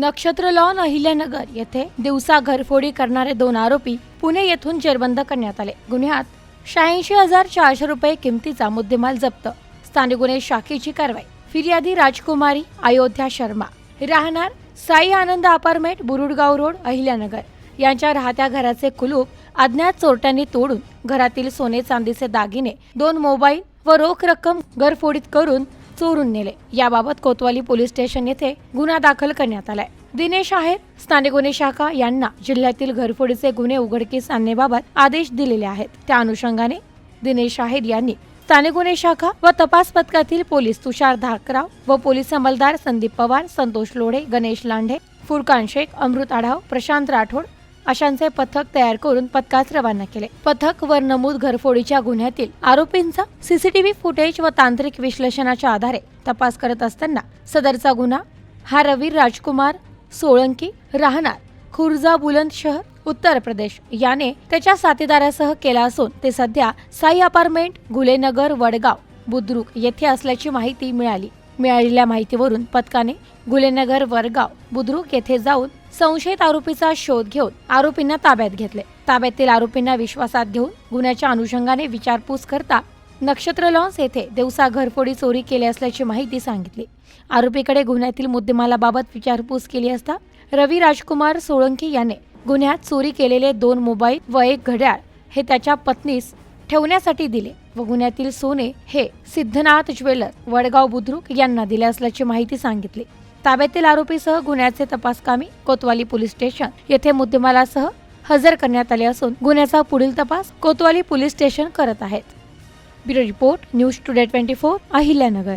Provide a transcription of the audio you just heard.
नक्षत्र लॉन अहिल्यानगर येथे दिवसा घरफोडी करणारे दोन आरोपी पुणे येथून जेरबंद करण्यात आले. गुन्ह्यात शहाऐंशी हजार चारशे रुपये किमतीचा मुद्देमाल जप्त. स्थानिक गुन्हे शाखेची कारवाई. फिर्यादी राजकुमारी अयोध्या शर्मा. राहणार साई आनंद अपार्टमेंट बुरुडगाव रोड अहिल्यानगर. यांच्या राहत्या घराचे कुलूप अज्ञात चोरट्यांनी तोडून घरातील सोने चांदीचे दागिने दोन मोबाईल व रोख रक्कम घरफोडीत करून चोरून नेले. याबाबत कोतवाली पोलीस स्टेशन येथे गुन्हा दाखल करण्यात आलाय. दिनेश आहेर स्थानिक गुन्हे शाखा यांना जिल्ह्यातील घरफोडीचे गुन्हे उघडकीस आणण्याबाबत आदेश दिलेले आहेत. त्या अनुषंगाने दिनेश आहेर यांनी स्थानिक गुन्हे शाखा व तपास पथकातील पोलीस तुषार धाकराव व पोलीस अंमलदार संदीप पवार संतोष लोढे गणेश लांढे फुरकान शेख अमृत आढाव प्रशांत राठोड अशांचे पथक तयार करून पथकास रवाना केले. पथक वर नमूद घरफोडीच्या गुन्ह्यातील आरोपींचा सीसीटीव्ही फुटेज व तांत्रिक विश्लेषणाच्या आधारे तपास करत असताना सदरचा गुन्हा हा रवी राजकुमार सोळंकी राहणार खुर्जा बुलंदशहर उत्तर प्रदेश. याने त्याच्या साथीदारासह केला असून ते सध्या साई अपार्टमेंट गुलेनगर वडगाव बुद्रुक येथे असल्याची माहिती मिळाली. मिळालेल्या माहितीवरून पथकाने गुलेनगर वरगाव बुद्रुक येथे जाऊन संशयित आरोपीचा शोध घेऊन आरोपींना ताब्यात घेतले. ताब्यातील आरोपींना विश्वासात घेऊन गुन्ह्याच्या अनुषंगाने विचारपूस करता नक्षत्र लॉन्स येथे दिवसा घरफोडी चोरी केली असल्याची माहिती सांगितली. आरोपीकडे गुन्ह्यातील मुद्देमालाबाबत विचारपूस केली असता रवी राजकुमार सोळंकी याने गुन्ह्यात चोरी केलेले दोन मोबाईल व एक घड्याळ हे त्याच्या पत्नीस ठेवण्यासाठी दिले. व गुन्ह्यातील सोने हे सिद्धनाथ ज्वेलर वडगाव बुद्रुक यांना दिले असल्याची माहिती सांगितली. ताब्यातील आरोपीसह गुन्ह्याचे तपासकामी कोतवाली पोलीस स्टेशन येथे मुद्देमालासह हजर करण्यात आले असून गुन्ह्याचा पुढील तपास कोतवाली पोलीस स्टेशन करत आहेत. Bureau report news today twenty four Ahilyanagar.